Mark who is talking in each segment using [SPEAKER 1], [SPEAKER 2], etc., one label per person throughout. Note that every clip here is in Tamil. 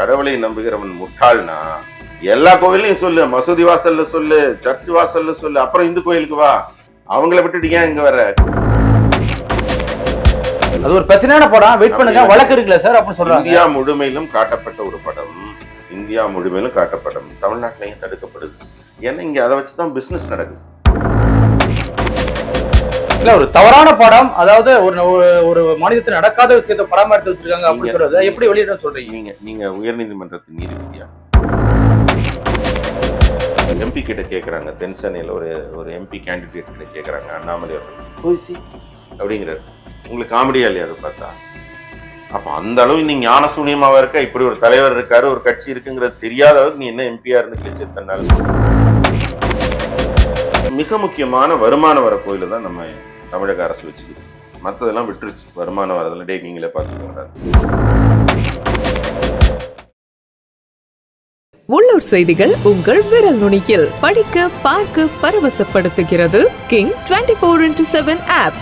[SPEAKER 1] கடவுளை நம்புகிறவன் முட்டாள்னா எல்லா கோவிலையும் சொல்லு மசூதி வாசல்ல சொல்லு சர்ச் வாசல்ல சொல்லு அப்புறம் இந்து கோயிலுக்கு வா. அவங்கள விட்டுட்டு ஏன் இங்க வர?
[SPEAKER 2] அது ஒரு பிரச்சனையான படம் வெயிட் பண்ணுங்க. வழக்கு இருக்குல்ல சார் அப்படின்னு சொல்றாங்க.
[SPEAKER 1] இந்தியா முழுமையிலும் காட்டப்பட்ட ஒரு படம். இந்தியா முழுமையிலும் காட்டப்படும். தமிழ்நாட்டிலையும் தடுக்கப்படுது. ஏன்னா இங்க அதை வச்சுதான் பிசினஸ் நடக்குது.
[SPEAKER 2] இல்ல ஒரு தவறான படம் அதாவது ஒரு ஒரு- மாநிலத்தில் நடக்காத விஷயத்தை படமா எடுத்து வச்சிருக்காங்க அப்படின்னு சொல்றது எப்படி வெளியிட சொல்றீங்க?
[SPEAKER 1] நீங்க நீங்க உயர்நீதிமன்றத்தின் நீதிபதியா? எம்பி கிட்ட கேக்குறாங்க தென்சென்னையில ஒரு ஒரு எம்பி கேண்டிடேட் கிட்ட கேக்குறாங்க அண்ணாமலை அவர்கள். அப்படிங்கிறாரு. உங்களுக்கு காமெடியா இல்லையா அதை பார்த்தா? அப்ப அந்த அளவு நீ ஞான சூனியமாவா இருக்க? இப்படி ஒரு தலைவர் இருக்காரு ஒரு கட்சி இருக்குங்கிறது தெரியாத அளவுக்கு நீ என்ன எம்பியா இருந்து கிழிச்சிருத்தனால மிக முக்கியமான வருமானம் வர கோயில தான் நம்ம தமிழக அரசு வச்சுக்குது. மத்ததெல்லாம் விட்டுருச்சு. வருமானம் வரதுல டே நீங்களே பார்த்துக்கோங்க.
[SPEAKER 3] உள்ளூர் செய்திகள் உங்கள் விரல் நுனியில். படிக்க பார்க்க பரவசப்படுத்துகிறது King twenty four into seven app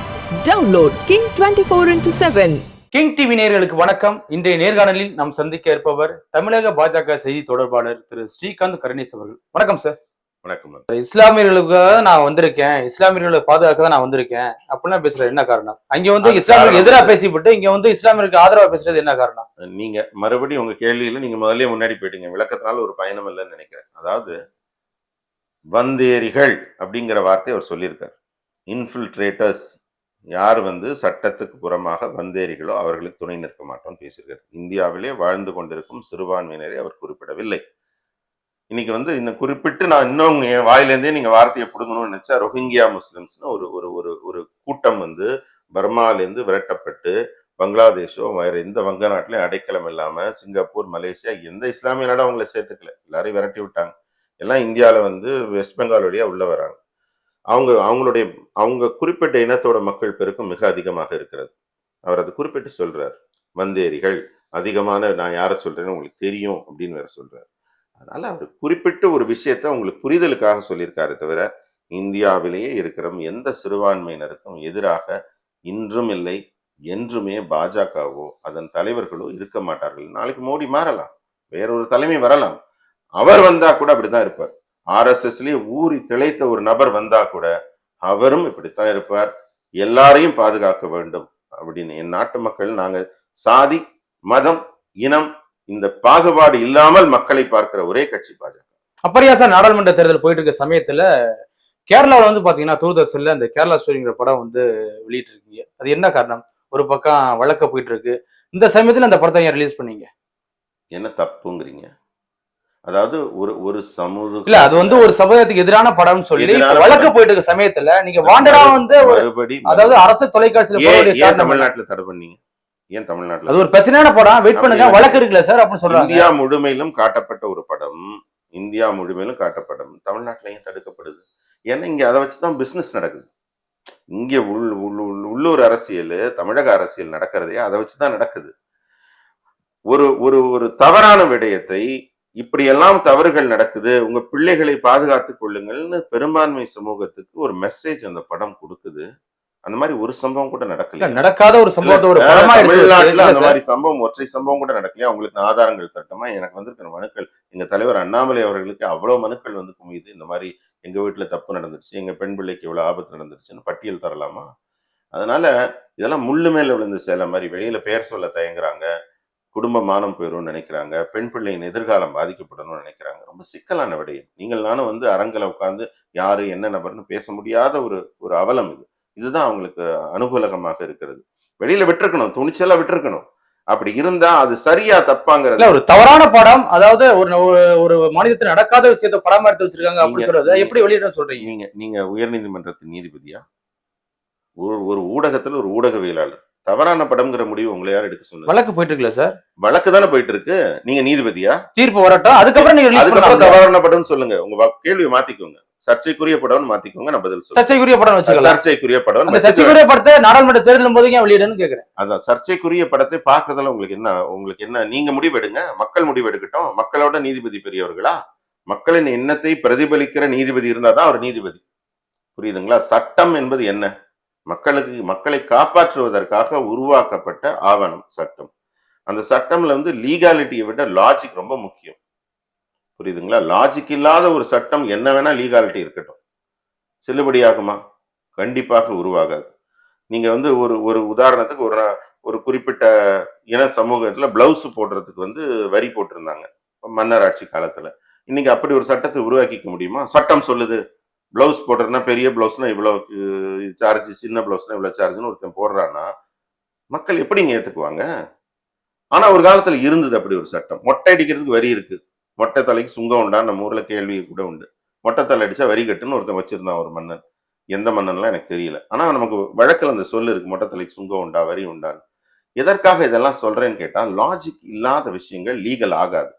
[SPEAKER 3] download King twenty four into seven
[SPEAKER 2] King TV நேயர்களுக்கு வணக்கம். இன்றைய நேர்காணலில் நாம் சந்திக்க இருப்பவர் தமிழக பாஜக செய்தி தொடர்பாளர் திரு ஸ்ரீகாந்த் கருணேஸ் அவர்கள். வணக்கம் சார்
[SPEAKER 1] வணக்கம்
[SPEAKER 2] இஸ்லாமியர்களுக்காக நான் வந்திருக்கேன். இஸ்லாமியர்களை பாதுகாக்க தான் நான் வந்திருக்கேன். அப்படின்னா பேசுறது என்ன காரணம்? அங்க வந்து இஸ்லாமியருக்கு எதிராக. பேசிவிட்டு இங்க வந்து இஸ்லாமியருக்கு ஆதரவா பேசுறது என்ன காரணம்?
[SPEAKER 1] நீங்க மறுபடியும் உங்க கேள்வியில நீங்க முதல்லயே முன்னாடி போயிட்டீங்க. விளக்கத்தினால ஒரு பயணம் இல்லைன்னு நினைக்கிறேன். அதாவது வந்தேரிகள் அப்படிங்கிற வார்த்தை அவர் சொல்லியிருக்கார். இன்ஃபில்ட்ரேட்டர்ஸ் யார் வந்து சட்டத்துக்கு புறமாக வந்தேரிகளோ அவர்களுக்கு துணை நிற்க மாட்டோம்னு பேசியிருக்கார். இந்தியாவிலே வாழ்ந்து கொண்டிருக்கும் சிறுபான்மையினரை அவர் குறிப்பிடவில்லை. இன்னைக்கு வந்து இன்னும் குறிப்பிட்டு நான் இன்னும் என் வாயிலேருந்தே நீங்கள் வார்த்தையை பிடுங்கணும்னு நினச்சா ரொஹிங்கியா முஸ்லிம்ஸ்னு ஒரு ஒரு ஒரு ஒரு கூட்டம் வந்து பர்மாலேருந்து விரட்டப்பட்டு பங்களாதேஷோ வேறு எந்த வங்க நாட்டிலையும் அடைக்கலம் இல்லாமல் சிங்கப்பூர் மலேசியா எந்த இஸ்லாமிய நாடும் அவங்கள சேர்த்துக்கல. எல்லாரையும் விரட்டி விட்டாங்க. எல்லாம் இந்தியாவில் வந்து வெஸ்ட் பெங்கால் வழியாக உள்ளே வராங்க. அவங்க அவங்களுடைய அவங்க குறிப்பிட்ட இனத்தோட மக்கள் பெருக்கம் மிக அதிகமாக இருக்கிறது. அவர் அது குறிப்பிட்டு சொல்கிறார் வந்தேரிகள் அதிகமான நான் யாரை சொல்கிறேன்னு உங்களுக்கு தெரியும் அப்படின்னு வேற சொல்கிறார் அதனால அவர் குறிப்பிட்ட ஒரு விஷயத்த உங்களுக்கு புரிதலுக்காக சொல்லியிருக்காரு தவிர இந்தியாவிலேயே இருக்கிற எந்த சிறுபான்மையினருக்கும் எதிராக இன்றும் இல்லை என்றுமே பாஜகவோ அதன் தலைவர்களோ இருக்க மாட்டார்கள். நாளைக்கு மோடி மாறலாம் வேறொரு தலைமை வரலாம். அவர் வந்தா கூட அப்படித்தான் இருப்பார். ஆர்எஸ்எஸ்லயே ஊறி திளைத்த ஒரு நபர் வந்தா கூட அவரும் இப்படித்தான் இருப்பார். எல்லாரையும் பாதுகாக்க வேண்டும் அப்படின்னு என் நாட்டு மக்கள் நாங்க சாதி மதம் இனம் இந்த பாகுபாடு இல்லாமல் மக்களை பார்க்கிற ஒரே கட்சி பாஜக.
[SPEAKER 2] அப்படியா சார் நாடாளுமன்ற தேர்தல் போயிட்டு இருக்க சமயத்துல கேரளாவில் வந்து பாத்தீங்கன்னா தூர்தர்ஷன்ல அந்த கேரளா ஸ்டோரிங்கிற படம் வந்து வெளியிட்டு இருக்கீங்க அது என்ன காரணம்? ஒரு பக்கம் வழக்க போயிட்டு இருக்கு இந்த சமயத்துல அந்த படத்தை ஏன் ரிலீஸ் பண்ணீங்க?
[SPEAKER 1] என்ன தப்புங்கிறீங்க? அதாவது ஒரு ஒரு சமூக
[SPEAKER 2] இல்ல அது வந்து ஒரு சமுதாயத்துக்கு எதிரான படம்னு சொல்லி வழக்க. போயிட்டு இருக்க சமயத்துல நீங்க வாண்டடா வந்து
[SPEAKER 1] மறுபடி
[SPEAKER 2] அதாவது அரசு தொலைக்காட்சியில?
[SPEAKER 1] தமிழ்நாட்டுல தடை பண்ணீங்க? ஏன் தமிழ்நாட்டுல
[SPEAKER 2] அது ஒரு பிரச்சனையான படம். வெயிட் பண்ணுங்க. வழக்கு இருக்குல்ல சார் அப்படின்னு சொல்றாங்க.
[SPEAKER 1] இந்தியா முழுமையிலும் காட்டப்பட்ட ஒரு படம். இந்தியா முழுமையிலும் காட்டப்படும். தமிழ்நாட்டுல ஏன் தடுக்கப்படுது? ஏன்னா இங்க அதை வச்சுதான் பிசினஸ் நடக்குது. இங்க உள் உள் உள்- உள்ளூர் அரசியல் தமிழக அரசியல் நடக்கிறதே அதை வச்சுதான் நடக்குது. ஒரு ஒரு ஒரு தவறான விடயத்தை இப்படியெல்லாம் தவறுகள் நடக்குது உங்க பிள்ளைகளை பாதுகாத்துக் கொள்ளுங்கள்னு பெரும்பான்மை சமூகத்துக்கு ஒரு மெசேஜ் அந்த படம் கொடுக்குது. அந்த மாதிரி ஒரு சம்பவம் கூட நடக்கல
[SPEAKER 2] நடக்காத ஒரு சம்பவத்தை ஒரு படமா
[SPEAKER 1] தமிழ்நாட்டுல அந்த. மாதிரி சம்பவம் ஒற்றை சம்பவம் கூட நடக்கலையா? உங்களுக்கு ஆதாரங்கள் தட்டமா எனக்கு வந்திருக்கிற மனுக்கள் எங்க தலைவர் அண்ணாமலை அவர்களுக்கு அவ்வளவு மனுக்கள் வந்து குமியுது. இந்த மாதிரி எங்க வீட்டுல தப்பு நடந்துருச்சு எங்க பெண் பிள்ளைக்கு இவ்வளவு ஆபத்து நடந்துருச்சுன்னு பட்டியல் தரலாமா? அதனால இதெல்லாம் முள்ளு மேல விழுந்த சேலை மாதிரி வெளியில பெயர் சொல்ல தயங்குறாங்க. குடும்ப மானம் போயிடும்னு நினைக்கிறாங்க. பெண் பிள்ளையின் எதிர்காலம் பாதிக்கப்படணும்னு நினைக்கிறாங்க. ரொம்ப சிக்கலான விடயம். நீங்கள் நானும் வந்து அரங்கில உட்கார்ந்து யாரு என்ன நபர்னு பேச முடியாத ஒரு ஒரு அவலம் இது. இதுதான் அவங்களுக்கு அனுகூலகமாக இருக்கிறது. வெளியில விட்டுருக்கணும் துணிச்சலா விட்டுருக்கணும். அப்படி இருந்தா அது சரியா தப்பாங்கிறது
[SPEAKER 2] ஒரு தவறான படம் அதாவது ஒரு ஒரு- மாநிலத்தில் நடக்காத விஷயத்தை படமா எடுத்து வச்சிருக்காங்க அப்படி
[SPEAKER 1] நீங்க-
[SPEAKER 2] சொல்றது எப்படி வெளியிட சொல்றீங்க?
[SPEAKER 1] நீங்க நீங்க உயர்நீதிமன்றத்தின் நீதிபதியா? ஒரு ஒரு ஊடகத்துல ஒரு ஊடகவியலாளர். தவறான படம்ங்கிற முடிவு உங்களை யார் எடுக்க சொன்னது?
[SPEAKER 2] வழக்கு போயிட்டு இருக்குல்ல சார்.
[SPEAKER 1] வழக்கு தானே போயிட்டு இருக்கு நீங்க நீதிபதியா?
[SPEAKER 2] தீர்ப்பு வரட்டும். அதுக்கப்புறம் நீங்க
[SPEAKER 1] அதுக்கப்புறம் தவறான படம் சொல்லுங்க. உங்க கேள்வியை மாத்திக்கோங்க. சர்ச்சைக்குரிய படம்னு மாத்திக்கோங்க நான் பதில்
[SPEAKER 2] சர்ச்சைக்குரிய படம் வச்சுக்கலாம்.
[SPEAKER 1] சர்ச்சைக்குரிய படம்
[SPEAKER 2] அந்த சர்ச்சைக்குரிய படத்தை நாடாளுமன்ற தேர்தலும் போது ஏன் வெளியிடன்னு கேக்குறேன்?
[SPEAKER 1] அதான் சர்ச்சைக்குரிய படத்தை பார்க்கறதுல உங்களுக்கு என்ன உங்களுக்கு என்ன நீங்க முடிவெடுங்க மக்கள் முடிவெடுக்கட்டும். மக்களோட நீதிபதி பெரியவர்களா? மக்களின் எண்ணத்தை பிரதிபலிக்கிற நீதிபதி இருந்தாதான் அவர் நீதிபதி. புரியுதுங்களா? சட்டம் என்பது என்ன? மக்களுக்கு மக்களை காப்பாற்றுவதற்காக உருவாக்கப்பட்ட ஆவணம் சட்டம். அந்த சட்டம்ல வந்து லீகாலிட்டியை விட லாஜிக் ரொம்ப முக்கியம். புரியுதுங்களா? லாஜிக் இல்லாத ஒரு சட்டம் என்ன வேணா லீகாலிட்டி இருக்கட்டும். செல்லுபடியாகுமா? கண்டிப்பாக உருவாகாது. நீங்க வந்து ஒரு ஒரு உதாரணத்துக்கு ஒரு ஒரு குறிப்பிட்ட இன சமூகத்துல பிளவுஸ் போடுறதுக்கு வந்து வரி போட்டிருந்தாங்க. மன்னர் ஆட்சி காலத்துல. இன்னைக்கு அப்படி ஒரு சட்டத்தை உருவாக்கிக்க முடியுமா? சட்டம் சொல்லுது. பிளவுஸ் போடுறதுனா பெரிய பிளவுஸ்னா இவ்வளவு சார்ஜ் சின்ன பிளவுஸ்னா இவ்வளவு சார்ஜ்னு ஒருத்தன் போடுறான்னா மக்கள் எப்படிங்க ஏத்துக்குவாங்க? ஆனா ஒரு காலத்துல இருந்தது அப்படி ஒரு சட்டம். மொட்டை அடிக்கிறதுக்கு வரி இருக்கு. மொட்டை தலைக்கு சுங்கம் உண்டான்னு நம்ம ஊர்ல கேள்வி கூட உண்டு. மொட்டை தலை அடிச்சா வரி கட்டுன்னு ஒருத்தன் வச்சிருந்தான் ஒரு மன்னன். எந்த மன்னன்லாம் எனக்கு தெரியல. ஆனா நமக்கு வழக்கில் அந்த சொல்லு இருக்கு மொட்டை தலைக்கு சுங்கம் உண்டா? வரி உண்டான்னு. எதற்காக இதெல்லாம் சொல்றேன்னு கேட்டா லாஜிக் இல்லாத விஷயங்கள் லீகல் ஆகாது.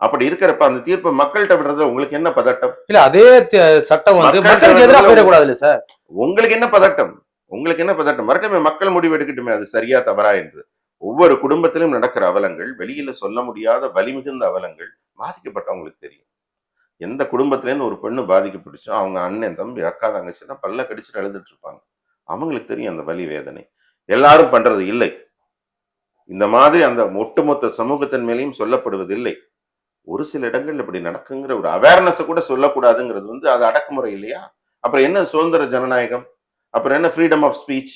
[SPEAKER 1] அப்படி இருக்கிறப்ப அந்த தீர்ப்பை மக்கள்கிட்ட விடுறது உங்களுக்கு என்ன பதட்டம்?
[SPEAKER 2] இல்ல அதே சட்டம் வந்து
[SPEAKER 1] மக்கள்
[SPEAKER 2] மக்களுக்கு சார்?
[SPEAKER 1] உங்களுக்கு என்ன பதட்டம்? உங்களுக்கு என்ன பதட்டம்? வரட்டுமே மக்கள் முடிவு எடுக்கட்டுமே அது சரியா தவறா என்று. ஒவ்வொரு குடும்பத்திலும் நடக்கிற அவலங்கள் வெளியில சொல்ல முடியாத வலிமிகுந்த அவலங்கள் பாதிக்கப்பட்டவங்களுக்கு தெரியும். எந்த குடும்பத்திலேருந்து ஒரு பெண்ணு பாதிக்கப்பட்டுச்சோ அவங்க அண்ணன் தம்பி அக்கா தங்கச்சின்னா பல்ல கடிச்சிட்டு அழுதுட்டு இருப்பாங்க அவங்களுக்கு தெரியும் அந்த வலி வேதனை. எல்லாரும் பண்றது இல்லை. இந்த மாதிரி அந்த ஒட்டுமொத்த சமூகத்தின் மேலேயும் சொல்லப்படுவது இல்லை ஒரு சில இடங்கள்ல இப்படி நடக்குங்கிற ஒரு அவேர்னஸ் கூட சொல்லக்கூடாதுங்கிறது வந்து அது அடக்குமுறை இல்லையா? அப்புறம் என்ன சுதந்திர ஜனநாயகம்? அப்புறம் என்ன ஃப்ரீடம் ஆஃப் ஸ்பீச்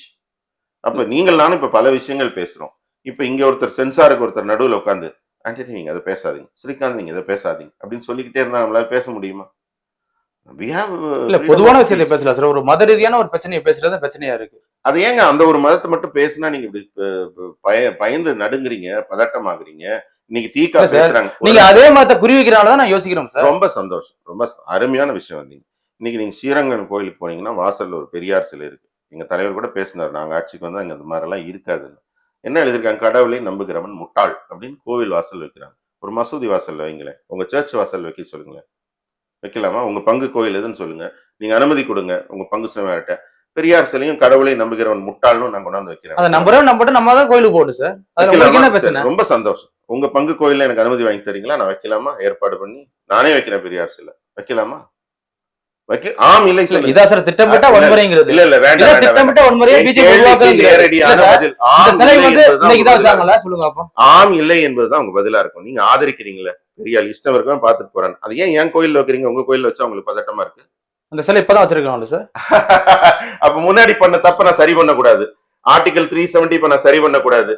[SPEAKER 1] அப்ப நீங்கள் நானும் இப்ப பல விஷயங்கள் பேசுறோம். இப்ப இங்க ஒருத்தர் சென்சாருக்கு ஒருத்தர் நடுவுல உட்காந்து ஆண்டனி நீங்க அதை பேசாதீங்க. ஸ்ரீகாந்த் நீங்க இதை பேசாதீங்க. அப்படின்னு சொல்லிக்கிட்டே இருந்தா நம்மளால பேச முடியுமா? Uh,
[SPEAKER 2] பொதுவான விஷயத்தை. பேசல சார். ஒரு மத ரீதியான ஒரு பிரச்சனையை பேசுறது பிரச்சனையா இருக்கு.
[SPEAKER 1] அது ஏங்க அந்த ஒரு மதத்தை மட்டும் பேசினா நீங்க இப்படி பய பயந்து நடுங்குறீங்க பதட்டமாகுறீங்க. இன்னைக்கு தீக்கா பேசுறாங்க.
[SPEAKER 2] நீங்க அதே மதத்தை குறிவிக்கிறனால நான் யோசிக்கிறோம் சார்.
[SPEAKER 1] ரொம்ப சந்தோஷம். ரொம்ப அருமையான விஷயம் வந்தீங்க இன்னைக்கு நீங்க ஸ்ரீரங்கம் கோயிலுக்கு போனீங்கன்னா வாசல்ல ஒரு பெரியார் சிலை இருக்கு. எங்க தலைவர் கூட பேசினார். நாங்க ஆட்சிக்கு வந்தா இங்க இந்த மாதிரி எல்லாம் இருக்காதுன்னு. என்ன எழுதியிருக்காங்க? கடவுளை நம்புகிறவன் முட்டாள் அப்படின்னு கோவில் வாசல் வைக்கிறாங்க. ஒரு மசூதி வாசல்ல வைங்களேன் உங்க சர்ச் வாசல் வைக்க சொல்லுங்களேன். வைக்கலாமா? உங்க பங்கு கோயில் எதுன்னு சொல்லுங்க. நீங்க அனுமதி கொடுங்க. உங்க பங்கு சமையார்ட்ட பெரியார் சிலையும் கடவுளை நம்புகிறவன் முட்டாள்னு நான் கொண்டாந்து வைக்கிறேன்.
[SPEAKER 2] அதை நம்புறோம் நம்பிட்டு நம்ம தான் கோயிலுக்கு போகணும் சார்.
[SPEAKER 1] ரொம்ப சந்தோஷம். உங்க பங்கு கோயில்ல எனக்கு அனுமதி வாங்கி தரீங்களா? நான் வைக்கலாமா? ஏற்பாடு பண்ணி நானே வைக்கிறேன் பெரியார் சிலை. வைக்கலாமா? வைக்க ஆம் இல்லை.
[SPEAKER 2] இதா சார் திட்டமிட்ட வன்முறைங்கிறது
[SPEAKER 1] இல்ல இல்ல வேண்டாம்
[SPEAKER 2] திட்டமிட்ட வன்முறையை பிஜேபி
[SPEAKER 1] ஆம் இல்லை என்பதுதான் உங்க
[SPEAKER 2] தான்
[SPEAKER 1] பதிலா
[SPEAKER 2] சொல்லுங்க
[SPEAKER 1] இருக்கும். ஆம் இல்லை என்பதுதான் உங்க பதிலா இருக்கும். நீங்க ஆதரிக்கிறீங்களே. பெரிய இஷ்டம் இருக்கவன் பார்த்துட்டு போறான். அது ஏன் என் கோயில்ல வைக்கிறீங்க? உங்க கோயில்ல வச்சா உங்களுக்கு பதட்டமா இருக்கு?
[SPEAKER 2] அந்த சிலை இப்பதான் வச்சிருக்காங்க சார்.
[SPEAKER 1] அப்ப முன்னாடி பண்ண தப்ப நான் சரி பண்ணக்கூடாது. ஆர்டிகல் த்ரீ செவன்டி இப்ப நான் சரி பண்ணக்கூடாது.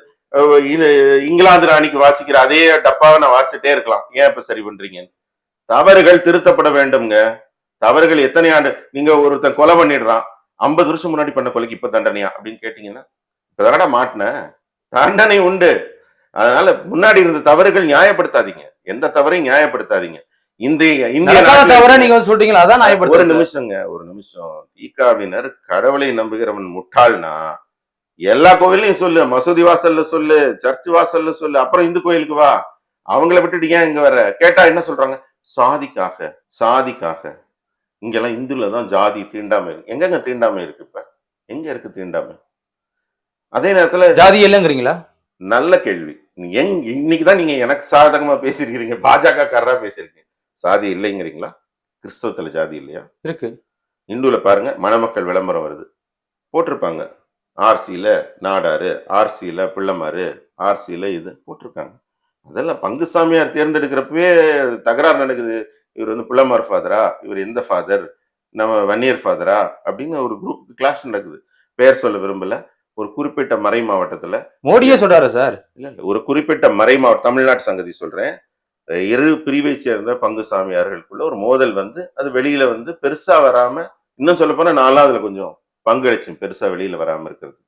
[SPEAKER 1] இது இங்கிலாந்து ராணிக்கு வாசிக்கிற அதே டப்பாவை நான் வாசிச்சுட்டே இருக்கலாம். ஏன் இப்ப சரி பண்றீங்க தவறுகள் திருத்தப்பட வேண்டும்ங்க. தவறுகள் எத்தனை ஆண்டு? நீங்க ஒருத்தன் கொலை பண்ணிடுறான். ஐம்பது வருஷம் முன்னாடி பண்ண கொலைக்கு இப்ப தண்டனையா? அப்படின்னு கேட்டீங்கன்னா இப்ப மாட்டின? தண்டனை உண்டு. அதனால முன்னாடி இருந்த தவறுகள் நியாயப்படுத்தாதீங்க. எந்த தவறையும் நியாயப்படுத்தாதீங்க. இந்திய இந்திய
[SPEAKER 2] நீங்க சொல்லிட்டீங்களா அதான்
[SPEAKER 1] ஒரு நிமிஷங்க ஒரு நிமிஷம். தீக்காவினர் கடவுளை நம்புகிறவன் முட்டாள்னா எல்லா கோவிலையும் சொல்லு. மசூதி வாசல்ல சொல்லு சர்ச் வாசல்ல சொல்லு அப்புறம் இந்து கோயிலுக்கு வா. அவங்கள விட்டுட்டு ஏன் இங்க வர கேட்டா என்ன சொல்றாங்க? சாதிக்காக சாதிக்காக. இங்கெல்லாம் இந்துல தான் ஜாதி தீண்டாமை இருக்கு. எங்கெங்க தீண்டாமை இருக்கு இப்ப? எங்க இருக்கு தீண்டாமை? அதே நேரத்துல
[SPEAKER 2] ஜாதி இல்லைங்கிறீங்களா?
[SPEAKER 1] நல்ல கேள்வி. எங் இன்னைக்கு தான் நீங்க எனக்கு சாதகமா பேசியிருக்கிறீங்க. பாஜக காரரா பேசியிருக்கீங்க. சாதி இல்லைங்கிறீங்களா? கிறிஸ்தவத்துல ஜாதி இல்லையா?
[SPEAKER 2] இருக்கு.
[SPEAKER 1] இந்துல பாருங்க மணமக்கள் விளம்பரம் வருது. போட்டிருப்பாங்க. ஆர்சியில நாடாரு ஆர்சியில பிள்ளைமாரு ஆர்சியில இது போட்டிருக்காங்க. அதெல்லாம் பங்குசாமியார் தேர்ந்தெடுக்கிறப்பவே தகராறு நடக்குது. இவர் வந்து பிள்ளைமார் ஃபாதரா இவர் எந்த ஃபாதர் நம்ம வன்னியர் ஃபாதரா அப்படின்னு ஒரு குரூப் கிளாஸ் நடக்குது. பெயர் சொல்ல விரும்பல. ஒரு குறிப்பிட்ட மறை மாவட்டத்துல
[SPEAKER 2] மோடியே சொல்றாரு சார்?
[SPEAKER 1] இல்ல இல்ல. ஒரு குறிப்பிட்ட மறை மாவட்டம் தமிழ்நாட்டு சங்கதி சொல்றேன். இரு பிரிவை சேர்ந்த பங்கு சாமியார்களுக்குள்ள ஒரு மோதல் வந்து அது வெளியில வந்து பெருசா வராம இன்னும் சொல்ல போனா நான்லாம் அதுல கொஞ்சம் பங்களிச்சு பெருசா வெளியில வராம இருக்கிறது.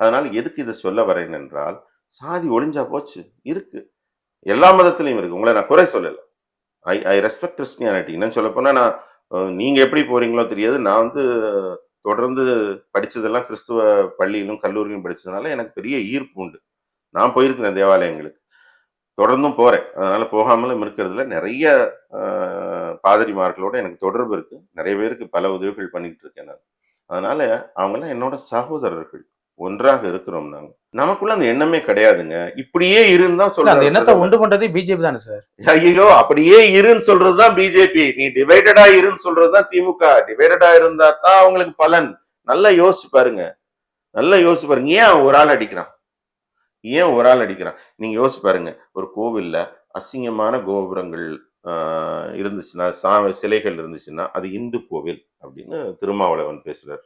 [SPEAKER 1] அதனால எதுக்கு இதை சொல்ல வரேன் என்றால் சாதி ஒளிஞ்சா போச்சு. இருக்கு. எல்லா மதத்திலையும் இருக்கு. உங்களை நான் குறை சொல்லல. ஐ ஐ ரெஸ்பெக்ட் கிறிஸ்டியானிட்டி என்னன்னு சொல்ல போனால் நான் நீங்கள் எப்படி போகிறீங்களோ தெரியாது. நான் வந்து தொடர்ந்து படித்ததெல்லாம் கிறிஸ்துவ பள்ளியிலும் கல்லூரியிலும் படித்ததுனால எனக்கு பெரிய ஈர்ப்பு உண்டு. நான் போயிருக்கிறேன் தேவாலயங்களுக்கு. தொடர்ந்தும் போகிறேன் அதனால் போகாமலும் இருக்கிறதுல நிறைய பாதிரிமார்களோட எனக்கு தொடர்பு இருக்குது நிறைய பேருக்கு பல உதவிகள் பண்ணிக்கிட்டு இருக்கேன் நான். அதனால் அவங்களாம் என்னோட சகோதரர்கள். ஒன்றாக இருக்கிறோம் நாங்க. நமக்குள்ள அந்த எண்ணமே கிடையாதுங்க. இப்படியே இருந்தா
[SPEAKER 2] இல்ல, அந்த எண்ணத்தை
[SPEAKER 1] சொல்ல
[SPEAKER 2] உண்டு பண்றதே பிஜேபி தானே சார்?
[SPEAKER 1] ஐயோ அப்படியே இருன்னு சொல்றதுதான் பிஜேபி நீ டிவைடடா இருன்னு சொல்றதுதான் திமுக. டிவைடடா இருந்தா தான் அவங்களுக்கு பலன். நல்லா யோசிச்சு பாருங்க. நல்லா யோசிச்சு பாருங்க. ஏன் ஒரு ஆள் அடிக்கிறான்? ஏன் ஒரு ஆள் அடிக்கிறான்? நீங்க யோசிச்சு பாருங்க. ஒரு கோவில்ல அசிங்கமான கோபுரங்கள் ஆஹ், இருந்துச்சுன்னா சிலைகள் இருந்துச்சுன்னா அது இந்து கோவில் அப்படின்னு திருமாவளவன் பேசுறார்.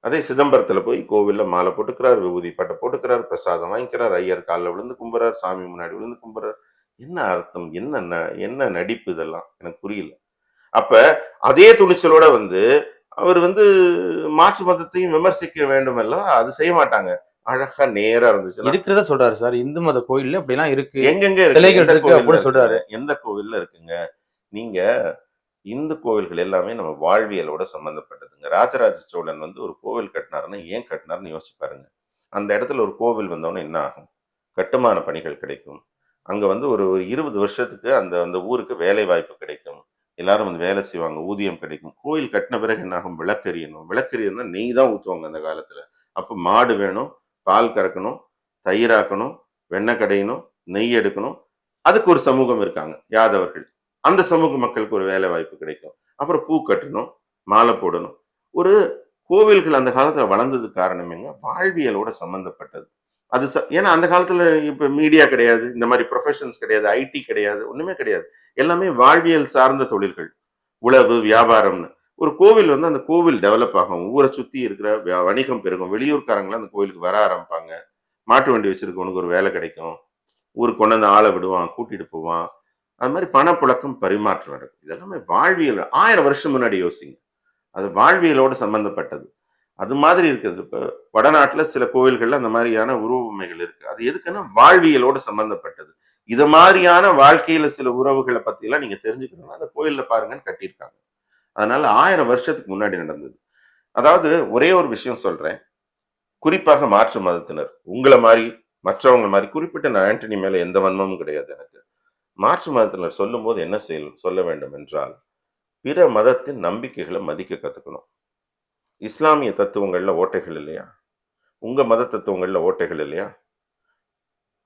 [SPEAKER 1] அதே சிதம்பரத்துல போய் கோவில்ல மாலை போட்டுக்கிறார் விபூதி பட்டை போட்டுக்கிறார் பிரசாதம் வாங்கிக்கிறார் ஐயர் காலில் விழுந்து கும்புறார் சாமி முன்னாடி விழுந்து கும்புறார். என்ன அர்த்தம்? என்ன என்ன நடிப்பு இதெல்லாம்? எனக்கு புரியல. அப்ப அதே துணிச்சலோட வந்து அவர் வந்து மாற்று மதத்தையும் விமர்சிக்க வேண்டும் எல்லாம் அது செய்ய மாட்டாங்க. அழகா நேரா இருந்துச்சுன்னா.
[SPEAKER 2] இருக்கிறத சொல்றாரு சார். இந்து மத கோயில்ல அப்படிலாம் இருக்கு.
[SPEAKER 1] எங்கெங்க இருக்கு?
[SPEAKER 2] சிலைகள் இருக்கு அப்படின்னு? சொல்றாரு.
[SPEAKER 1] எந்த கோவில்ல இருக்குங்க? நீங்க இந்து கோவில்கள் எல்லாமே நம்ம வாழ்வியலோட சம்பந்தப்பட்டதுங்க. ராஜராஜ சோழன் வந்து ஒரு கோவில் கட்டினாருன்னா ஏன் கட்டினாருன்னு யோசிச்சு பாருங்க. அந்த இடத்துல ஒரு கோவில் வந்தோன்னே என்ன ஆகும்? கட்டுமான பணிகள் கிடைக்கும். அங்கே வந்து ஒரு இருபது வருஷத்துக்கு அந்த அந்த ஊருக்கு வேலை வாய்ப்பு கிடைக்கும். எல்லாரும் வந்து வேலை செய்வாங்க ஊதியம் கிடைக்கும். கோயில் கட்டின பிறகு என்ன ஆகும்? விளக்கெரியணும் விளக்கெரியணும்னா நெய் தான் ஊற்றுவாங்க அந்த காலத்தில். அப்போ மாடு வேணும் பால் கறக்கணும் தயிராக்கணும் வெண்ணெய் கடையணும் நெய் எடுக்கணும். அதுக்கு ஒரு சமூகம் இருக்காங்க யாதவர்கள். அந்த சமூக மக்களுக்கு ஒரு வேலை வாய்ப்பு கிடைக்கும். அப்புறம் பூ கட்டணும் மாலை போடணும். ஒரு கோவில்கள் அந்த காலத்தில் வளர்ந்தது காரணமேங்க வாழ்வியலோட சம்பந்தப்பட்டது. அது ச- ஏன்னா அந்த காலத்தில் இப்போ மீடியா கிடையாது இந்த மாதிரி ப்ரொஃபஷன்ஸ் கிடையாது ஐடி கிடையாது ஒன்றுமே கிடையாது. எல்லாமே வாழ்வியல் சார்ந்த தொழில்கள். உழவு வியாபாரம்னு. ஒரு கோவில் வந்து அந்த கோவில் டெவலப் ஆகும். ஊரை சுற்றி இருக்கிற வியா- வணிகம் பெருகும். வெளியூர்காரங்களாம் அந்த கோவிலுக்கு வர ஆரம்பிப்பாங்க. மாட்டு வண்டி வச்சிருக்கவனுக்கு ஒரு வேலை கிடைக்கும். ஊருக்கு கொண்டு வந்து ஆளை விடுவான் கூட்டிகிட்டு போவான். அது மாதிரி பணப்புழக்கம் பரிமாற்றம் நடக்கும். இதெல்லாமே வாழ்வியல் ஆயிரம் வருஷம் முன்னாடி யோசிங்க. அது வாழ்வியலோடு சம்பந்தப்பட்டது. அது மாதிரி இருக்கிறது. இப்போ வடநாட்டில் சில கோவில்களில் அந்த மாதிரியான உருவமைகள் இருக்கு. அது எதுக்குன்னா வாழ்வியலோடு சம்பந்தப்பட்டது. இது மாதிரியான வாழ்க்கையில சில உறவுகளை பற்றிலாம் நீங்க தெரிஞ்சுக்கணும்னா அந்த கோயில்ல பாருங்கன்னு கட்டியிருக்காங்க. அதனால ஆயிரம் வருஷத்துக்கு முன்னாடி நடந்தது. அதாவது ஒரே ஒரு விஷயம் சொல்றேன். குறிப்பாக மாற்று மதத்தினர். உங்களை மாதிரி மற்றவங்க மாதிரி குறிப்பிட்ட நான் ஆண்டனி மேல எந்த வன்மமும் கிடையாது எனக்கு. மாற்று மதத்தினர் சொல்லும்போது என்ன செய்ய சொல்ல வேண்டும் என்றால் பிற மதத்தின் நம்பிக்கைகளை மதிக்க கத்துக்கணும். இஸ்லாமிய தத்துவங்கள்ல ஓட்டைகள் இல்லையா? உங்க மத தத்துவங்கள்ல ஓட்டைகள் இல்லையா?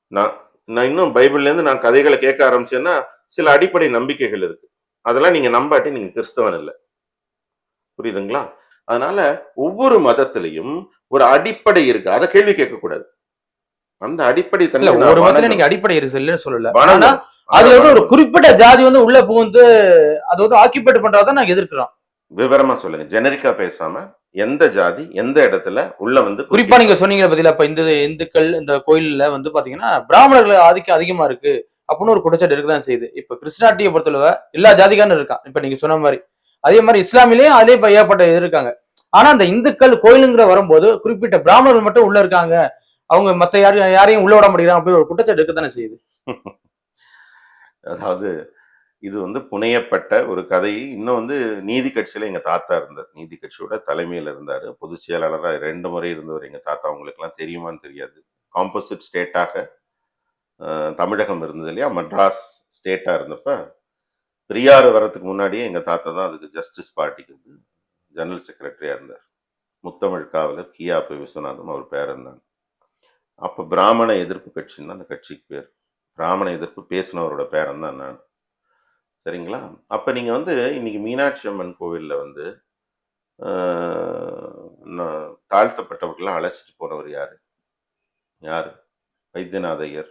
[SPEAKER 1] நான் நான் இன்னும் பைபிள்ல இருந்து நான் கதைகளை கேட்க ஆரம்பிச்சேன்னா சில அடிப்படை நம்பிக்கைகள் இருக்கு. அதெல்லாம் நீங்க நம்பாட்டி நீங்க கிறிஸ்தவன் இல்லை. புரியுதுங்களா? அதனால ஒவ்வொரு மதத்திலையும் ஒரு அடிப்படை இருக்கு. அதை கேள்வி கேட்க கூடாது அந்த அடிப்படை தன்மை
[SPEAKER 2] ஒரு மதத்துல. நீங்க அடிப்படை இருக்கு சொல்லல. அதுல வந்து ஒரு குறிப்பிட்ட ஜாதி வந்து உள்ள புகுந்து அதை வந்து ஆக்கிபேட் பண்றதை நாங்க எதிர்க்கிறோம்.
[SPEAKER 1] விவரமா சொல்லுங்க. ஜெனரிக்கா பேசாம எந்த ஜாதி எந்த இடத்துல உள்ள வந்து
[SPEAKER 2] குறிப்பா நீங்க சொன்னீங்க பத்தியில இப்ப இந்த இந்துக்கள் இந்த கோயில்ல வந்து பாத்தீங்கன்னா பிராமணர்கள் ஆதிக்கம் அதிகமா இருக்கு அப்படின்னு ஒரு குற்றச்சாட்டு இருக்குதான் செய்யுது. இப்ப கிருஷ்ணாட்டியை பொறுத்தளவு எல்லா ஜாதிக்காரனும் இருக்கான். இப்ப நீங்க சொன்ன மாதிரி. அதே மாதிரி இஸ்லாமிலேயும் அதே இப்ப ஏகப்பட்ட இது இருக்காங்க. ஆனா அந்த இந்துக்கள் கோயிலுங்கிற வரும்போது குறிப்பிட்ட பிராமணர்கள் மட்டும் உள்ள இருக்காங்க. அவங்க மத்த யாரையும் யாரையும் உள்ள விட மாட்டேங்கிறாங்க அப்படின்னு ஒரு குற்றச்சாட்டு இருக்குதானே செய்யுது.
[SPEAKER 1] அதாவது இது வந்து புனையப்பட்ட ஒரு கதை. இன்னும் வந்து நீதி கட்சியில் எங்கள் தாத்தா இருந்தார். நீதி கட்சியோட தலைமையில் இருந்தார். பொதுச் செயலாளராக ரெண்டு முறை இருந்தவர் எங்கள் தாத்தா. அவங்களுக்குலாம் தெரியுமான்னு தெரியாது. காம்போசிட் ஸ்டேட்டாக தமிழகம் இருந்தது இல்லையா? மட்ராஸ் ஸ்டேட்டாக இருந்தப்ப பெரியார் வரத்துக்கு முன்னாடியே எங்கள் தாத்தா தான் அதுக்கு ஜஸ்டிஸ் பார்ட்டிக்கு வந்து ஜெனரல் செக்ரட்டரியாக இருந்தார். முத்தமிழ் காவலர் கியாபி விஸ்வநாதம் அவர் பேர் இருந்தாங்க. அப்போ பிராமண எதிர்ப்பு கட்சின்னு அந்த கட்சிக்கு பேர். பிராமண எதிர்ப்பு பேசினவரோட பேரன் தான் நான். சரிங்களா? அப்ப நீங்க வந்து இன்னைக்கு மீனாட்சி அம்மன் கோவில்ல வந்து தாழ்த்தப்பட்டவர்கள்லாம் அழைச்சிட்டு போனவர் யாரு? யாரு? வைத்தியநாத ஐயர்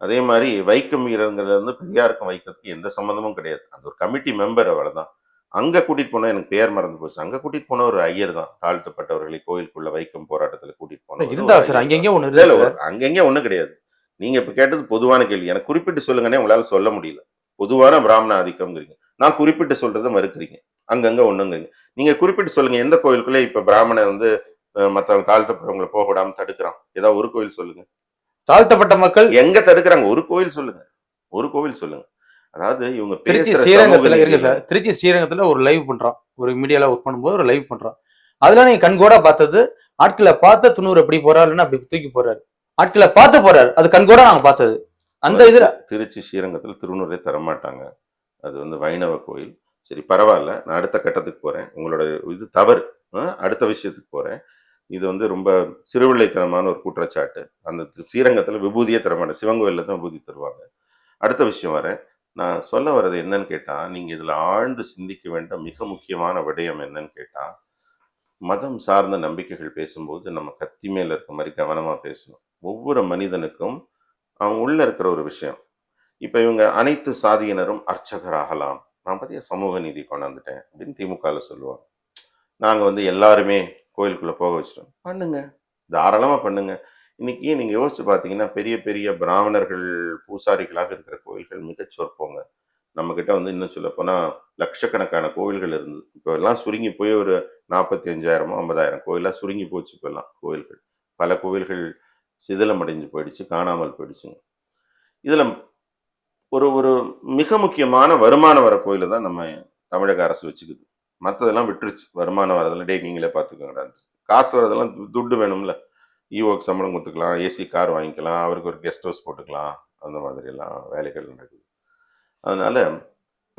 [SPEAKER 1] அதே மாதிரி வைக்கம் வீரங்கிறது வந்து பெரியாருக்கும் வைக்கத்துக்கு எந்த சம்மந்தமும் கிடையாது. அந்த ஒரு கமிட்டி மெம்பர் அவ்வளவுதான். அங்க கூட்டிட்டு போனா எனக்கு பேர் மறந்து போச்சு. அங்க கூட்டிட்டு போன ஒரு ஐயர் தான். தாழ்த்தப்பட்டவர்களை கோயிலுக்குள்ள வைக்கம் போராட்டத்துல கூட்டிட்டு போன
[SPEAKER 2] இருந்தா சார் அங்கங்க ஒண்ணு
[SPEAKER 1] இல்ல, அங்கங்க ஒண்ணும் கிடையாது. நீங்க இப்ப கேட்டது பொதுவான கேள்வி. எனக்கு குறிப்பிட்டு சொல்லுங்கன்னே உங்களால சொல்ல முடியல. பொதுவான பிராமண ஆதிக்கம்ங்கிறீங்க. நான் குறிப்பிட்டு சொல்றதை மறுக்கிறீங்க. அங்கங்க ஒண்ணுங்கிறீங்க. நீங்க குறிப்பிட்டு சொல்லுங்க எந்த கோயிலுக்குள்ள இப்ப பிராமணன் வந்து அஹ், மத்தவங்க தாழ்த்தப்படுறவங்களை போக விடாம தடுக்கிறான்? ஏதாவது ஒரு கோயில் சொல்லுங்க.
[SPEAKER 2] தாழ்த்தப்பட்ட மக்கள்?
[SPEAKER 1] எங்க தடுக்கிறாங்க? ஒரு கோயில் சொல்லுங்க. ஒரு கோவில் சொல்லுங்க. அதாவது இவங்க
[SPEAKER 2] திருச்சி ஸ்ரீரங்கத்துல இருங்க சார். திருச்சி ஸ்ரீரங்கத்துல ஒரு லைவ் பண்றோம் ஒரு மீடியால ஒர்க் பண்ணும்போது ஒரு லைவ் பண்றோம் அதுல நீங்க கண்கூடா பார்த்தது ஆட்களை பார்த்த துணூறு எப்படி போறாரு இல்லைன்னா அப்படி தூக்கி போறாரு ஆட்களை பார்த்து போறாரு. அது கண்கூடா நாங்க பார்த்தது. அந்த இதுல
[SPEAKER 1] திருச்சி ஸ்ரீரங்கத்தில் திருநூறே தரமாட்டாங்க. அது வந்து வைணவ கோயில். சரி பரவாயில்ல. நான் அடுத்த கட்டத்துக்கு போறேன். உங்களோட இது தவறு. அடுத்த விஷயத்துக்கு போறேன். இது வந்து ரொம்ப சிறுவிள்ளைத்தனமான ஒரு குற்றச்சாட்டு. அந்த ஸ்ரீரங்கத்துல விபூதியே தரமாட்டேன் சிவன் கோயில்ல தான் விபூதி தருவாங்க. அடுத்த விஷயம் வரேன். நான் சொல்ல வர்றது என்னன்னு கேட்டா நீங்க இதுல ஆழ்ந்து சிந்திக்க வேண்டிய மிக முக்கியமான விடயம் என்னன்னு கேட்டா மதம் சார்ந்த நம்பிக்கைகள் பேசும்போது நம்ம கத்தி மேல இருக்க மாதிரி கவனமா பேசணும். ஒவ்வொரு மனிதனுக்கும் அவங்க உள்ள இருக்கிற ஒரு விஷயம். இப்போ இவங்க அனைத்து சாதியினரும் அர்ச்சகராகலாம். நான் பற்றிய சமூக நீதி கொண்டாந்துட்டேன் அப்படின்னு திமுகவில் சொல்லுவாங்க. நாங்கள் வந்து எல்லாருமே கோயிலுக்குள்ளே போக வச்சிட்டோம். பண்ணுங்க. தாராளமாக பண்ணுங்க. இன்னைக்கு நீங்கள் யோசிச்சு பார்த்தீங்கன்னா பெரிய பெரிய பிராமணர்கள் பூசாரிகளாக இருக்கிற கோயில்கள் மிகச் சொற்போங்க. நம்மக்கிட்ட வந்து இன்னும் சொல்லப்போனால் லட்சக்கணக்கான கோயில்கள் இருந்து இப்போ எல்லாம் சுருங்கி போய் ஒரு நாற்பத்தி அஞ்சாயிரமோ ஐம்பதாயிரம் கோயிலாக சுருங்கி போச்சு இப்போல்லாம் கோயில்கள். பல கோவில்கள் சிதிலம் அடைஞ்சு போயிடுச்சு காணாமல் போயிடுச்சுங்க. இதில் ஒரு ஒரு மிக முக்கியமான வருமானம் வர கோயிலை தான் நம்ம தமிழக அரசு வச்சுக்குது. மற்றதெல்லாம் விட்டுருச்சு. வருமானம் வரதெல்லாம் டே நீங்களே பார்த்துக்கோங்கடா. காசு வரதெல்லாம் துட்டு வேணும்ல. ஈவோக்கு சம்பளம் கொடுத்துக்கலாம் ஏசி கார் வாங்கிக்கலாம் அவருக்கு ஒரு கெஸ்ட் ஹவுஸ் போட்டுக்கலாம் அந்த மாதிரிலாம் வேலைகள் நடக்குது. அதனால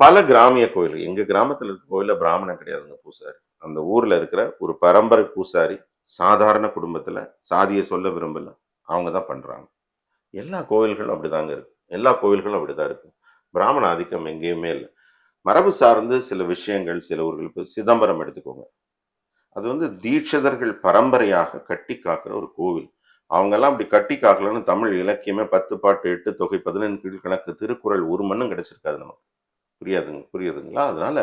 [SPEAKER 1] பல கிராமிய கோயில் எங்கள் கிராமத்தில் இருக்க கோயிலில் பிராமணன் கிடையாதுங்க பூசாரி. அந்த ஊரில் இருக்கிற ஒரு பரம்பரை பூசாரி சாதாரண குடும்பத்தில் சாதியை சொல்ல விரும்பலை. அவங்க தான் பண்ணுறாங்க எல்லா கோயில்களும் அப்படிதாங்க இருக்கு. எல்லா கோயில்களும் அப்படிதான் இருக்கு. பிராமண ஆதிக்கம் எங்கேயுமே இல்லை. மரபு சார்ந்து சில விஷயங்கள் சில ஊர்கள் இப்போ சிதம்பரம் எடுத்துக்கோங்க. அது வந்து தீட்சிதர்கள் பரம்பரையாக கட்டி காக்கிற ஒரு கோவில். அவங்கெல்லாம் அப்படி கட்டி காக்கலன்னு தமிழ் இலக்கியமே பத்து பாட்டு எட்டு தொகை பதினெண்டு கீழ்கணக்கு திருக்குறள் ஒரு மண்ணும் கிடைச்சிருக்காது நமக்கு. புரியாதுங்க புரியுதுங்களா? அதனால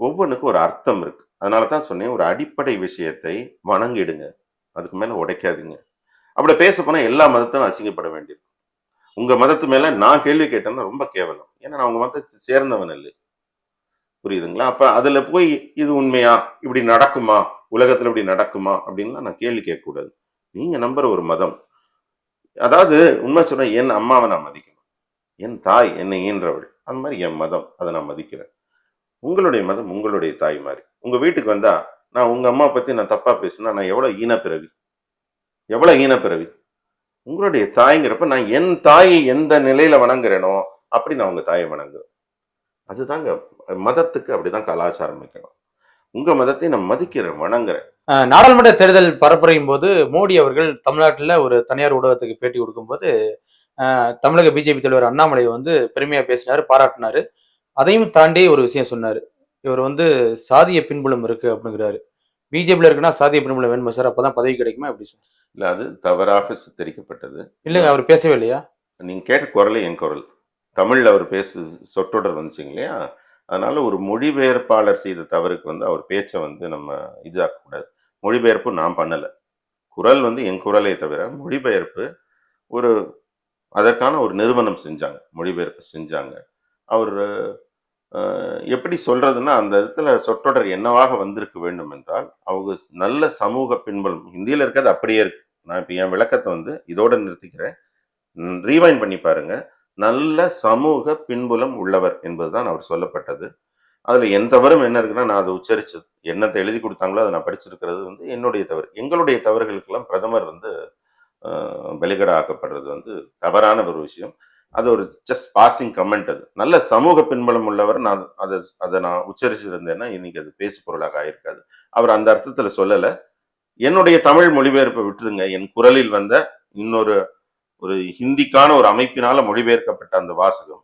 [SPEAKER 1] ஒவ்வொன்றுக்கும் ஒரு அர்த்தம் இருக்கு. அதனால தான் சொன்னேன் ஒரு அடிப்படை விஷயத்தை வணங்கிடுங்க. அதுக்கு மேலே உடைக்காதீங்க. அப்படி பேச போனா எல்லா மதத்திலும் அசிங்கப்பட வேண்டியது உங்க மதத்து மேல நான் கேள்வி கேட்டேன்னா ரொம்ப கேவலம். ஏன்னா நான் உங்க மதத்தை சேர்ந்தவன் இல்லை புரியுதுங்களா? அப்ப அதுல போய் இது உண்மையா? இப்படி நடக்குமா? உலகத்துல இப்படி நடக்குமா? அப்படின்லாம் நான் கேள்வி கேட்கக்கூடாது. நீங்கள் நீங்க நம்புற ஒரு மதம். அதாவது உண்மை சொன்னால் என் அம்மாவை நான் மதிக்கணும். என் தாய் என்னை ஈன்றவள். அந்த மாதிரி என் மதம். அதை நான் மதிக்கிறேன். உங்களுடைய மதம் உங்களுடைய தாய் மாதிரி. உங்க வீட்டுக்கு வந்தா நான் உங்க அம்மா பத்தி நான் தப்பாக பேசினா நான் எவ்வளவு எவ்வளோ ஈனப்பிறவி உங்களுடைய தாய்ங்கிறப்ப நான் என் தாயை எந்த நிலையில வணங்குறேனோ அப்படி நான் உங்க தாயை வணங்குறேன். அதுதாங்க மதத்துக்கு அப்படிதான் கலாச்சாரம் வைக்கணும். உங்க மதத்தை நான் மதிக்கிறேன் வணங்குறேன்.
[SPEAKER 2] நாடாளுமன்ற தேர்தல் பரப்புரையும் போது மோடி அவர்கள் தமிழ்நாட்டில் ஒரு தனியார் ஊடகத்துக்கு பேட்டி கொடுக்கும்போது தமிழக பிஜேபி தலைவர் அண்ணாமலை வந்து பெருமையாக பேசினார் பாராட்டினார். அதையும் தாண்டி ஒரு விஷயம் சொன்னார். இவர் வந்து சாதிய பின்புலம் இருக்கு அப்படிங்கிறாரு. பிஜேபியில் இருக்குன்னா சாதிய பின்புலம் வேணுமா சார்? அப்பதான் பதவி கிடைக்குமா? எப்படி சார்?
[SPEAKER 1] இல்ல அது தவறாக சித்தரிக்கப்பட்டது.
[SPEAKER 2] இல்லைங்க அவர் பேசவே இல்லையா?
[SPEAKER 1] நீங்க கேட்ட குரலே என் குரல். தமிழ்ல அவர் பேசு சொற்றொடர் வந்துச்சுங்க இல்லையா? அதனால ஒரு மொழிபெயர்ப்பாளர் செய்த தவறுக்கு வந்து அவர் பேச்சை வந்து நம்ம இதாக்க கூடாது மொழிபெயர்ப்பு நான் பண்ணல. குரல் வந்து என் குரலே தவிர மொழிபெயர்ப்பு ஒரு அதற்கான ஒரு நிறுவனம் செஞ்சாங்க. மொழிபெயர்ப்பு செஞ்சாங்க. அவர் எப்படி சொல்றதுன்னா அந்த இடத்துல சொற்றொடர் என்னவாக வந்திருக்க வேண்டும் என்றால் அவங்க நல்ல சமூக பின்பலம் ஹிந்தியில் இருக்கிறது அப்படியே இருக்கு. நான் இப்போ என் விளக்கத்தை வந்து இதோட நிறுத்திக்கிறேன். ரீவைன் பண்ணி பாருங்க. நல்ல சமூக பின்புலம் உள்ளவர் என்பதுதான் அவர் சொல்லப்பட்டது. அதில் என் தவறும் என்ன இருக்குன்னா நான் அதை உச்சரிச்சது என்னத்தை எழுதி கொடுத்தாங்களோ அதை நான் படிச்சிருக்கிறது வந்து என்னுடைய தவறு. எங்களுடைய தவறுகளுக்கெல்லாம் பிரதமர் வந்து ஆஹ், ஆக்கப்படுறது வந்து தவறான ஒரு விஷயம். அது ஒரு ஜஸ்ட் பாசிங் கமெண்ட் அது. நல்ல சமூக பின்பலம் உள்ளவர் நான் அதை அதை நான் உச்சரிச்சிருந்தேன்னா இன்னைக்கு அது பேசு பொருளாக ஆயிருக்காது. அவர் அந்த அர்த்தத்துல சொல்லல. என்னுடைய தமிழ் மொழிபெயர்ப்பை விட்டுருங்க என் குரலில் வந்த இன்னொரு ஒரு ஹிந்திக்கான ஒரு அமைப்பினால மொழிபெயர்க்கப்பட்ட அந்த வாசகம்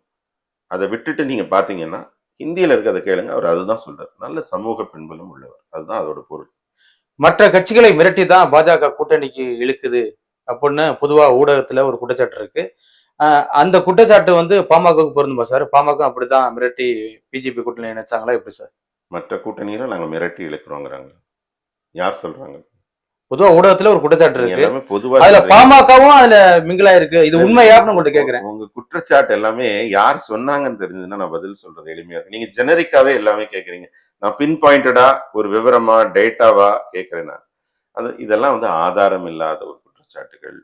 [SPEAKER 1] அதை விட்டுட்டு நீங்க பாத்தீங்கன்னா ஹிந்தியில இருக்கிறத கேளுங்க. அவர் அதுதான் சொல்றாரு. நல்ல சமூக பின்பலம் உள்ளவர். அதுதான் அதோட பொருள்.
[SPEAKER 2] மற்ற கட்சிகளை மிரட்டி தான் பாஜக கூட்டணிக்கு இழுக்குது அப்படின்னு பொதுவா ஊடகத்துல ஒரு குற்றச்சாட்டு இருக்கு. அந்த குற்றச்சாட்டு வந்து பாமகவுக்கு பொருந்துமா சார்? பாமக அப்படிதான் மிரட்டி பிஜேபி கூட்டணி நினைச்சாங்களா எப்படி சார்?
[SPEAKER 1] மற்ற கூட்டணியில நாங்க மிரட்டி இழுக்கிறோங்கிறாங்க. யார் சொல்றாங்க?
[SPEAKER 2] பொதுவா ஊடகத்துல ஒரு குற்றச்சாட்டு இருக்கு.
[SPEAKER 1] எல்லாமே பொதுவா
[SPEAKER 2] அதுல. பாமகவும் அதுல மிங்கிலா இருக்கு இது உண்மையான்னு உங்கள்ட்ட கேக்குறேன்.
[SPEAKER 1] உங்க குற்றச்சாட்டு எல்லாமே யார் சொன்னாங்கன்னு தெரிஞ்சதுன்னா நான் பதில் சொல்றது எளிமையா இருக்கு. நீங்க ஜெனரிக்காவே எல்லாமே கேக்குறீங்க. நான் பின் பாயிண்டடா ஒரு விவரமா டேட்டாவா கேக்குறேன் நான். அது இதெல்லாம் வந்து ஆதாரம் இல்லாத ஒரு குற்றச்சாட்டுகள்.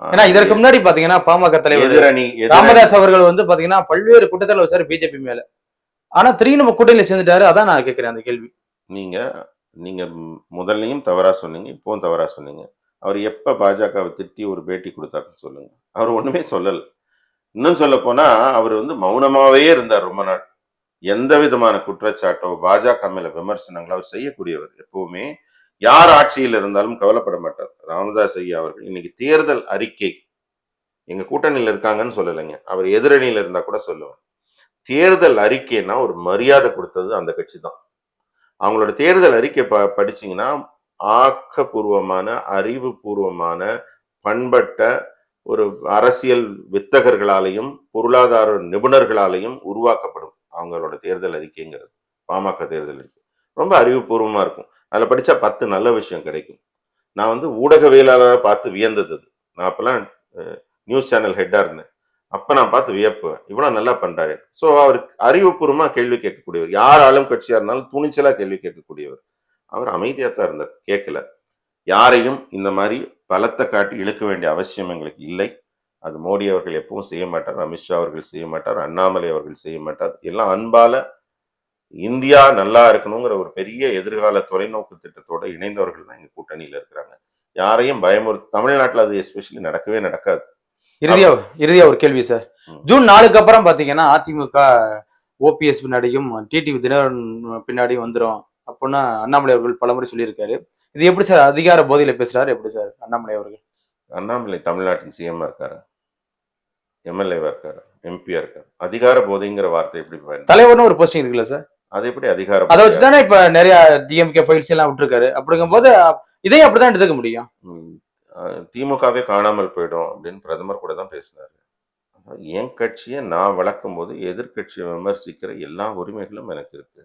[SPEAKER 2] ஏன்னா இதற்கு முன்னாடி பாத்தீங்கன்னா பாமக தலைவர் ராமதாஸ் அவர்கள் வந்து பாத்தீங்கன்னா பல்வேறு குற்றச்சாட்டு வச்சாரு பிஜேபி மேல. ஆனா திடீர்னு நம்ம கூட்டணியில சேர்ந்துட்டாரு அதான் நான் கேட்கிறேன் அந்த கேள்வி.
[SPEAKER 1] நீங்க நீங்க முதல்லையும் தவறா சொன்னீங்க இப்பவும் தவறா சொன்னீங்க. அவர் எப்ப பாஜகவை திட்டி ஒரு பேட்டி கொடுத்தாருன்னு சொல்லுங்க. அவர் ஒண்ணுமே சொல்லல. இன்னும் சொல்ல போனா அவர் வந்து மௌனமாவே இருந்தார் ரொம்ப நாள். எந்த விதமான குற்றச்சாட்டோ பாஜக மேல விமர்சனங்களோ அவர் செய்யக்கூடியவர் எப்பவுமே. யார் ஆட்சியில் இருந்தாலும் கவலைப்பட மாட்டார். ராமதாஸ் ஐயா அவர்கள் இன்னைக்கு தேர்தல் அறிக்கை. எங்க கூட்டணியில இருக்காங்கன்னு சொல்லலைங்க. அவர் எதிரணியில இருந்தா கூட சொல்லுவேன் தேர்தல் அறிக்கைன்னா ஒரு மரியாதை கொடுத்தது அந்த கட்சி தான் அவங்களோட தேர்தல் அறிக்கை ப படிச்சிங்கன்னா ஆக்கப்பூர்வமான அறிவுபூர்வமான பண்பட்ட ஒரு அரசியல் வித்தகர்களாலையும் பொருளாதார நிபுணர்களாலையும் உருவாக்கப்படும் அவங்களோட தேர்தல் அறிக்கைங்கிறது. பாமக தேர்தல் அறிக்கை. ரொம்ப அறிவுபூர்வமாக இருக்கும். அதில் படித்தா பத்து நல்ல விஷயம் கிடைக்கும். நான் வந்து ஊடகவியலாளராக பார்த்து வியந்தது நான் அப்போல்லாம் நியூஸ் சேனல் ஹெட்டாக இருந்தேன். அப்ப நான் பார்த்து வியப்புவேன். இவ்வளவு நல்லா பண்றாரு. சோ அவர் அறிவுபூர்வமா கேள்வி கேட்கக்கூடியவர். யார் ஆளும் கட்சியா இருந்தாலும் துணிச்சலா கேள்வி கேட்கக்கூடியவர். அவர் அமைதியா தான் இருந்தார். கேட்கல. யாரையும் இந்த மாதிரி பலத்தை காட்டி இழுக்க வேண்டிய அவசியம் எங்களுக்கு இல்லை. அது மோடி அவர்கள் எப்பவும் செய்ய மாட்டார். அமித்ஷா அவர்கள் செய்ய மாட்டார். அண்ணாமலை அவர்கள் செய்ய மாட்டார். எல்லாம் அன்பால இந்தியா நல்லா இருக்கணுங்கிற ஒரு பெரிய எதிர்கால தொலைநோக்கு திட்டத்தோட இணைந்தவர்கள் தான் எங்க கூட்டணியில இருக்கிறாங்க. யாரையும் பயமுறுத்த தமிழ்நாட்டுல அது எஸ்பெஷலி நடக்கவே நடக்காது.
[SPEAKER 2] இறுதியா இறுதியா ஒரு கேள்வி சார். ஜூன் நாலுக்கு அப்புறம் பாத்தீங்கன்னா அதிமுக ஓபிஎஸ் பின்னாடியும் டிடிவி தினகரன் பின்னாடியும் வந்துரும். அப்படின்னு அண்ணாமலை அவர்கள் பலமுறை சொல்லியிருக்காரு. இது எப்படி சார் அதிகார போதையில பேசுறாரு எப்படி சார் அண்ணாமலை அவர்கள்.
[SPEAKER 1] அண்ணாமலை தமிழ்நாட்டின் சிஎம்மா இருக்காரு? எம்எல்ஏவா இருக்காரு? எம்பியா இருக்காரு? அதிகார போதைங்கிற வார்த்தை எப்படி
[SPEAKER 2] தலைவர்னு ஒரு போஸ்டிங் இருக்குல்ல சார்
[SPEAKER 1] அது எப்படி அதிகார
[SPEAKER 2] அதை வச்சுதானே இப்ப நிறைய டிஎம்கே ஃபைல்ஸ் எல்லாம் விட்டுருக்காரு. அப்படிங்கும்போது அப்- இதையும் அப்படிதான் எடுத்துக்க முடியும்.
[SPEAKER 1] திமுகவே காணாமல் போயிடும் அப்படின்னு பிரதமர் கூட தான் பேசினாரு. என் கட்சியை நான் வளர்க்கும் போது எதிர்கட்சியை விமர்சிக்கிற எல்லா உரிமைகளும் எனக்கு இருக்கு.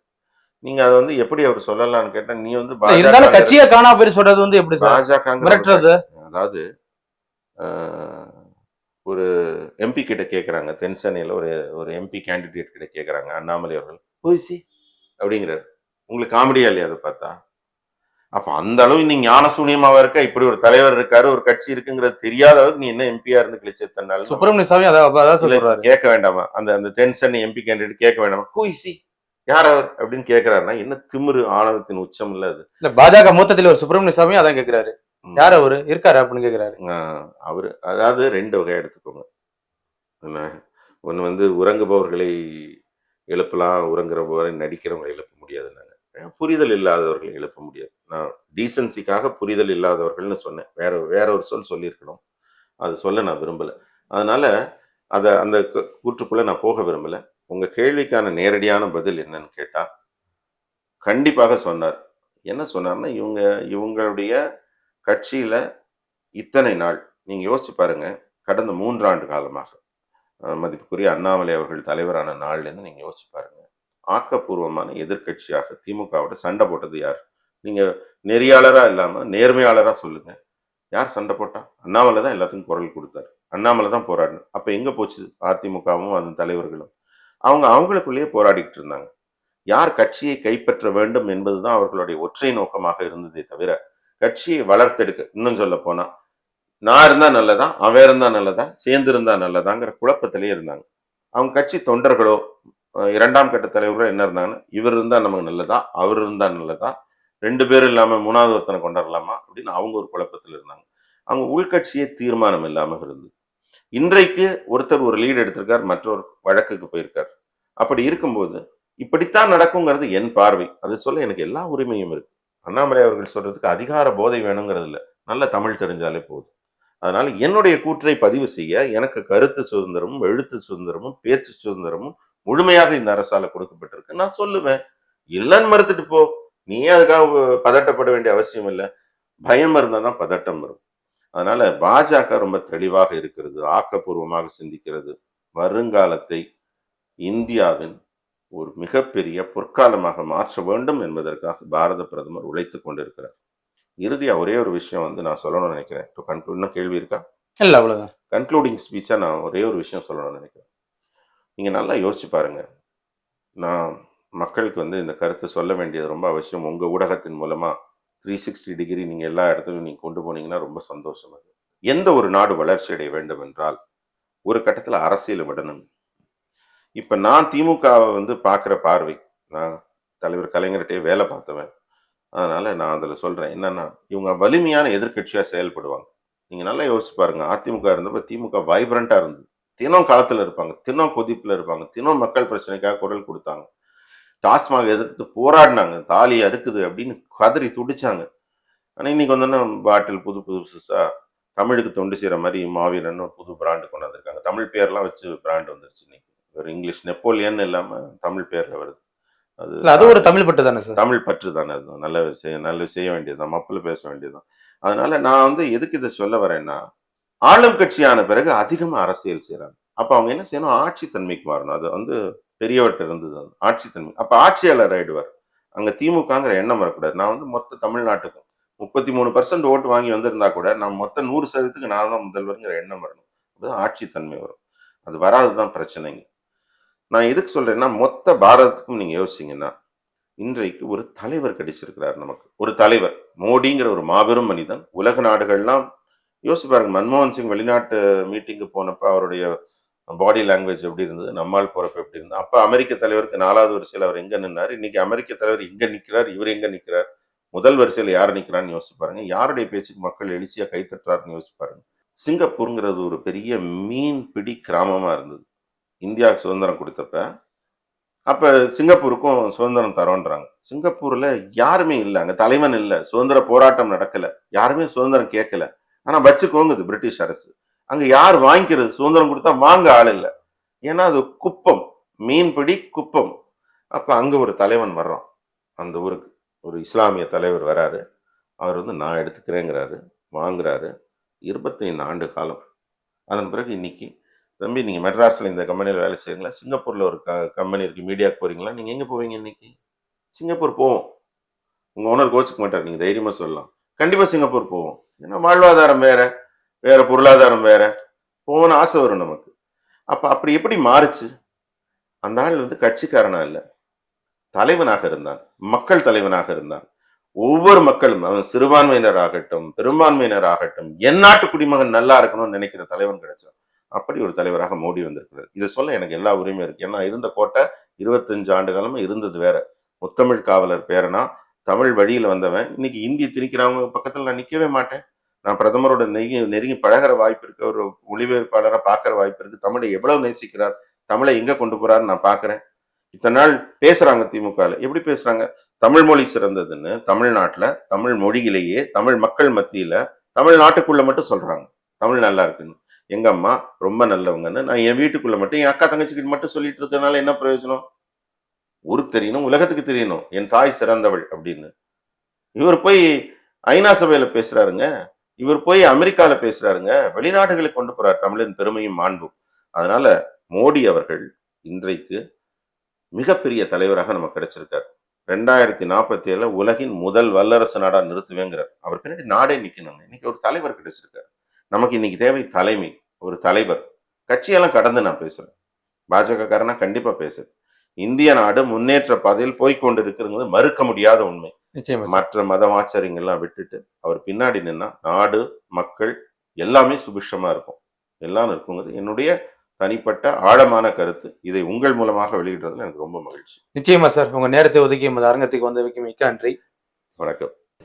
[SPEAKER 1] நீங்க அதை வந்து எப்படி அவர் சொல்லலாம்னு கேட்டா நீ வந்து
[SPEAKER 2] இருந்தாலும் கட்சியை காணா போய் சொல்றது வந்து எப்படி
[SPEAKER 1] பாஜக
[SPEAKER 2] மிரட்டுறது?
[SPEAKER 1] அதாவது ஒரு எம்பி கிட்ட கேக்குறாங்க தென்சென்னையில ஒரு ஒரு எம்பி கேண்டிடேட் கிட்ட கேக்குறாங்க அண்ணாமலை அவர்கள். போய்சி அப்படிங்கிறாரு. உங்களுக்கு காமெடியா இல்லையா அதை பார்த்தா? அப்ப அந்த அளவு நீ ஞான சூனியமாவா இருக்க? இப்படி ஒரு தலைவர் இருக்காரு ஒரு கட்சி இருக்குங்கிறது தெரியாத அளவுக்கு நீ என்ன எம்பியா இருந்து கிழிச்சதுனால
[SPEAKER 2] சுப்பிரமணிய சாமி அதான் சொல்றாரு.
[SPEAKER 1] கேட்க வேண்டாமா? அந்த அந்த தென்சென்னை எம்பி கேண்டிடேட் கேட்க வேண்டாமா? கூய்சி யார் அவர்? அப்படின்னு கேக்குறாருன்னா என்ன திமிரு ஆணவத்தின் உச்சம் இல்ல அது.
[SPEAKER 2] இல்ல பாஜக மூத்த தலைவர் சுப்பிரமணிய சாமி அதான் கேக்குறாரு
[SPEAKER 1] ம்.
[SPEAKER 2] யார் அவரு? இருக்காரு அப்படின்னு கேக்குறாரு
[SPEAKER 1] ஆஹ் அவரு அதாவது ரெண்டு வகை எடுத்துக்கோங்க. ஒன்று வந்து உறங்குபவர்களை எழுப்பலாம் உறங்குறவரை நடிக்கிறவங்களை எழுப்ப முடியாது நாங்கள் புரிதல் இல்லாதவர்களை எழுப்ப முடியாது. நான் டீசன்சிக்காக புரிதல் இல்லாதவர்கள்னு சொன்னேன். வேற வேற ஒரு சொல் சொல்லியிருக்கணும். அது சொல்ல நான் விரும்பல. அதனால அதை அந்த கூற்றுக்குள்ளே கூற்றுக்குள்ள நான் போக விரும்பலை. உங்கள் கேள்விக்கான நேரடியான பதில் என்னன்னு கேட்டால் கண்டிப்பாக சொன்னார். என்ன சொன்னார்னா இவங்க இவங்களுடைய கட்சியில் இத்தனை நாள் நீங்கள் யோசிச்சு பாருங்க கடந்த மூன்றாண்டு காலமாக மதிப்புக்குரிய அண்ணாமலை அவர்கள் தலைவரான நாள்லேருந்து இருந்து யோசிச்சு பாருங்கள் ஆக்கப்பூர்வமான எதிர்க்கட்சியாக திமுகவோட சண்டை போட்டது யார்? நீங்கள் நெறியாளராக இல்லாமல் நேர்மையாளராக சொல்லுங்கள் யார் சண்டை போட்டா? அண்ணாமலை தான் எல்லாத்துக்கும் குரல் கொடுத்தாரு. அண்ணாமலை தான் போராடணும் அப்போ எங்கே போச்சு அதிமுகவும் அதன் தலைவர்களும்? அவங்க அவங்களுக்குள்ளேயே போராடிக்கிட்டு இருந்தாங்க. யார் கட்சியை கைப்பற்ற வேண்டும் என்பதுதான் அவர்களுடைய ஒற்றை நோக்கமாக இருந்ததே தவிர கட்சியை வளர்த்தெடுக்க இன்னும் சொல்ல போனா நான் இருந்தா நல்லதா? அவன் இருந்தா நல்லதா? சேர்ந்து இருந்தா நல்லதாங்கிற குழப்பத்திலே இருந்தாங்க. அவங்க கட்சி தொண்டர்களோ இரண்டாம் கட்ட தலைவர்களோ என்ன இருந்தாங்கன்னா இவர் இருந்தா நமக்கு நல்லதா? அவர் இருந்தா நல்லதா? ரெண்டு பேரும் இல்லாமல் மூணாவது ஒருத்தனை கொண்டாடலாமா அப்படின்னு அவங்க ஒரு குழப்பத்தில் இருந்தாங்க. அவங்க உள்கட்சியே தீர்மானம் இல்லாமல் இருந்தது. இன்றைக்கு ஒருத்தர் ஒரு லீடு எடுத்திருக்கார் மற்றொரு வழக்குக்கு போயிருக்கார். அப்படி இருக்கும்போது இப்படித்தான் நடக்குங்கிறது என் பார்வை. அது சொல்ல எனக்கு எல்லா உரிமையும் இருக்கு. அண்ணாமலை அவர்கள் சொல்றதுக்கு அதிகார போதை வேணுங்கிறது இல்லை. நல்ல தமிழ் தெரிஞ்சாலே போதும். அதனால என்னுடைய கூற்றை பதிவு செய்ய எனக்கு கருத்து சுதந்திரமும் எழுத்து சுதந்திரமும் பேச்சு சுதந்திரமும் முழுமையாக இந்த அரசால கொடுக்கப்பட்டிருக்கு. நான் சொல்லுவேன். இல்லைன்னு மறுத்துட்டு போ. நீ அதுக்காக பதட்டப்பட வேண்டிய அவசியம் இல்லை. பயம் இருந்தால் தான் பதட்டம் வரும். அதனால பாஜக ரொம்ப தெளிவாக இருக்கிறது ஆக்கப்பூர்வமாக சிந்திக்கிறது. வருங்காலத்தை இந்தியாவின் ஒரு மிகப்பெரிய பொற்காலமாக மாற்ற வேண்டும் என்பதற்காக பாரத பிரதமர் உழைத்துக் கொண்டிருக்கிறார். இறுதியா ஒரே ஒரு விஷயம் வந்து நான் சொல்லணும்னு நினைக்கிறேன். conclude, இன்னும் கேள்வி இருக்கா?
[SPEAKER 2] இல்ல அவ்வளவுதான்.
[SPEAKER 1] கன்க்ளூடிங் ஸ்பீச்சா நான் ஒரே ஒரு விஷயம் சொல்லணும்னு நினைக்கிறேன். நீங்க நல்லா யோசிச்சு பாருங்க. நான் மக்களுக்கு வந்து இந்த கருத்தை சொல்ல வேண்டியது ரொம்ப அவசியம். உங்க ஊடகத்தின் மூலமா த்ரீ சிக்ஸ்டி டிகிரி நீங்க எல்லா இடத்துலையும் நீங்க கொண்டு போனீங்கன்னா ரொம்ப சந்தோஷம் அது. எந்த ஒரு நாடு வளர்ச்சி அடைய வேண்டும் என்றால் ஒரு கட்டத்துல அரசியல் விடணும். இப்ப நான் திமுகவை வந்து பார்க்குற பார்வை நான் தலைவர் கலைஞர்கிட்டயே வேலை பார்த்தவன். அதனால நான் அதில் சொல்றேன் என்னன்னா இவங்க வலிமையான எதிர்க்கட்சியா செயல்படுவாங்க. நீங்க நல்லா யோசிச்சு பாருங்க அதிமுக இருந்தப்போ திமுக வைப்ரண்ட்டாக இருந்தது. தினம் களத்தில் இருப்பாங்க தினம் கொதிப்பில் இருப்பாங்க தினம் மக்கள் பிரச்சனைக்காக குரல் கொடுத்தாங்க. டாஸ்மாக் எதிர்த்து போராடினாங்க. தாலி அறுக்குது அப்படின்னு கதறி துடிச்சாங்க. ஆனா இன்னைக்கு வந்தோன்னா பாட்டில் புது புதுசா தமிழுக்கு தொண்டு செய்யற மாதிரி மாவீரன் ஒரு புது பிராண்டு கொண்டு வந்திருக்காங்க தமிழ் பேர்லாம் வச்சு பிராண்ட் வந்துருச்சு இன்னைக்கு. ஒரு இங்கிலீஷ் நெப்போலியன் இல்லாம தமிழ் பேர்ல வருது.
[SPEAKER 2] இல்ல அது ஒரு தமிழ் பட்டு தானே சார்?
[SPEAKER 1] தமிழ் பற்று தானே அது நல்ல செய்ய நல்ல செய்ய வேண்டியதுதான் மப்பிள் பேச வேண்டியதுதான் அதனால நான் வந்து எதுக்கு இதை சொல்ல வரேன்னா ஆளும் கட்சியான பிறகு அதிகமா அரசியல் செய்றாங்க. அப்ப அவங்க என்ன செய்யணும்? ஆட்சி தன்மைக்கு மாறணும். அது வந்து பெரியவர்கிட்ட இருந்தது அது. ஆட்சித்தன்மை. அப்போ ஆட்சியாளர் ஆயிடுவார். அங்கே திமுகங்கிற எண்ணம் வரக்கூடாது. நான் வந்து மொத்த தமிழ்நாட்டுக்கும் முப்பத்தி மூணு பர்சன்ட் ஓட்டு வாங்கி வந்திருந்தா கூட நான் மொத்த நூறு சதவீதத்துக்கு நான் தான் முதல்வருங்கிற எண்ணம் வரணும். அது ஆட்சித்தன்மை வரும். அது வராதுதான் பிரச்சனைங்க. நான் எதுக்கு சொல்றேன்னா மொத்த பாரதத்துக்கும் நீங்க யோசிச்சீங்கன்னா இன்றைக்கு ஒரு தலைவர் கிடைச்சிருக்கிறார் நமக்கு. ஒரு தலைவர். மோடிங்கிற ஒரு மாபெரும் மனிதன். உலக நாடுகள்லாம் யோசிப்பாருங்க மன்மோகன் சிங் வெளிநாட்டு மீட்டிங்கு போனப்ப அவருடைய பாடி லாங்குவேஜ் எப்படி இருந்தது நம்மால் போறப்ப எப்படி இருந்தது? அப்போ அமெரிக்க தலைவருக்கு நாலாவது வரிசையில் அவர் எங்க நின்னார்? இன்னைக்கு அமெரிக்க தலைவர் இங்கே நிற்கிறார் இவர் எங்கே நிற்கிறார் முதல் வரிசையில் யார் நிற்கிறான்னு யோசிச்சு பாருங்க. யாருடைய பேச்சுக்கு மக்கள் எழுச்சியா கை தட்டுறாருன்னு யோசிச்சு பாருங்க. சிங்கப்பூருங்கிறது ஒரு பெரிய மீன் பிடி கிராமமா இருந்தது. இந்தியாவுக்கு சுதந்திரம் கொடுத்தப்ப. அப்ப சிங்கப்பூருக்கும் சுதந்திரம் தரோன்றாங்க. சிங்கப்பூர்ல யாருமே இல்லை அங்க தலைவன் இல்லை. சுதந்திர போராட்டம் நடக்கல. யாருமே சுதந்திரம் கேட்கல. ஆனா வச்சுக்கோங்குது பிரிட்டிஷ் அரசு. அங்க யார் வாங்கிக்கிறது? சுதந்திரம் கொடுத்தா வாங்க ஆள் இல்லை. ஏன்னா அது குப்பம். மீன்பிடி குப்பம். அப்ப அங்க ஒரு தலைவன் வர்றான். அந்த ஊருக்கு. ஒரு இஸ்லாமிய தலைவர் வராரு. அவர் வந்து நான் எடுத்துக்கிறேங்கிறாரு. வாங்குறாரு. இருபத்தைந்து ஆண்டு காலம். அதன் பிறகு இன்னைக்கு தம்பி நீங்க மெட்ராஸ்ல இந்த கம்பெனியில் வேலை செய்றீங்களா? சிங்கப்பூர்ல ஒரு கம்பெனி இருக்கு. மீடியாக்கு போறீங்களா? நீங்க எங்க போவீங்க இன்னைக்கு? சிங்கப்பூர் போவோம். உங்க ஓனர் கோச்சுக்க மாட்டார். நீங்க தைரியமா சொல்லலாம். கண்டிப்பா சிங்கப்பூர் போவோம். ஏன்னா வாழ்வாதாரம் வேற. வேற பொருளாதாரம் வேற. போகணும்னு ஆசை வரும் நமக்கு. அப்ப அப்படி எப்படி மாறுச்சு? அந்த ஆள் வந்து கட்சிக்காரனா இல்ல. தலைவனாக இருந்தான். மக்கள் தலைவனாக இருந்தான். ஒவ்வொரு மக்களும் அவன் சிறுபான்மையினர் ஆகட்டும் பெரும்பான்மையினர் ஆகட்டும் என்னாட்டு குடிமகன் நல்லா இருக்கணும்னு நினைக்கிற தலைவன் கிடைச்சான். அப்படி ஒரு தலைவராக மோடி வந்திருக்கிறார். இதை சொல்ல எனக்கு எல்லா உரிமையும் இருக்கு. ஏன்னா இருந்த கோட்டை இருபத்தஞ்சு ஆண்டு காலமா இருந்தது வேற. முத்தமிழ் காவலர் பேரனா தமிழ் வழியில வந்தவன். இன்னைக்கு இந்தி திணிக்கிறவங்க பக்கத்துல நான் நிற்கவே மாட்டேன். நான் பிரதமரோட நெருங்கி நெருங்கி பழகுற வாய்ப்பு இருக்கு. ஒரு மொழிபெயர்ப்பாளரை பார்க்குற வாய்ப்பு இருக்கு. தமிழை எவ்வளவு நேசிக்கிறார்? தமிழை எங்க கொண்டு போறாருன்னு நான் பார்க்குறேன். இத்தனை நாள் பேசுறாங்க திமுகல. எப்படி பேசுறாங்க? தமிழ் மொழி சிறந்ததுன்னு தமிழ்நாட்டில் தமிழ் மொழியிலேயே தமிழ் மக்கள் மத்தியில தமிழ்நாட்டுக்குள்ள மட்டும் சொல்றாங்க. தமிழ் நல்லா இருக்குன்னு. எங்க அம்மா ரொம்ப நல்லவங்கன்னு நான் என் வீட்டுக்குள்ள மட்டும் என் அக்கா தங்கச்சிக்கிட்ட மட்டும் சொல்லிட்டு இருக்கனால என்ன பிரயோஜனம்? ஊருக்கு தெரியணும் உலகத்துக்கு தெரியணும். என் தாய் சிறந்தவள் அப்படின்னு. இவர் போய் ஐநா சபையில பேசுறாருங்க. இவர் போய் அமெரிக்கால பேசுறாருங்க. வெளிநாடுகளுக்கு கொண்டு போறார் தமிழின் பெருமையும் மாண்பும். அதனால மோடி அவர்கள் இன்றைக்கு மிகப்பெரிய தலைவராக நமக்கு கிடைச்சிருக்கார். ரெண்டாயிரத்தி நாற்பத்தி ஏழுல உலகின் முதல் வல்லரசு நாடா நிறுத்துவேங்கிறார். அவர் பின்னாடி நாடே நிக்கணுங்க. இன்னைக்கு ஒரு தலைவர் கிடைச்சிருக்காரு. நமக்கு இன்னைக்கு தேவை தலைமை. ஒரு தலைவர். கட்சியெல்லாம் கடந்து நான் பேசுறேன். பாஜக காரனா கண்டிப்பா பேசுறேன். இந்திய நாடு முன்னேற்ற பாதையில் போய்க்கொண்டு இருக்கிறது மறுக்க முடியாத உண்மை. மற்ற மதம் ஆச்சாரியங்கள்லாம் விட்டுட்டு அவர் பின்னாடி நின்னா நாடு மக்கள் எல்லாமே சுபிஷமா இருக்கும். எல்லாம் இருக்குங்கிறது என்னுடைய தனிப்பட்ட ஆழமான கருத்து. இதை உங்கள் மூலமாக வெளியிடுறதுல எனக்கு ரொம்ப மகிழ்ச்சி.
[SPEAKER 2] நிச்சயமா சார். உங்க நேரத்தை ஒதுக்கி எமது அரங்கத்துக்கு வந்ததுக்கு மிக்க நன்றி.
[SPEAKER 1] வணக்கம்.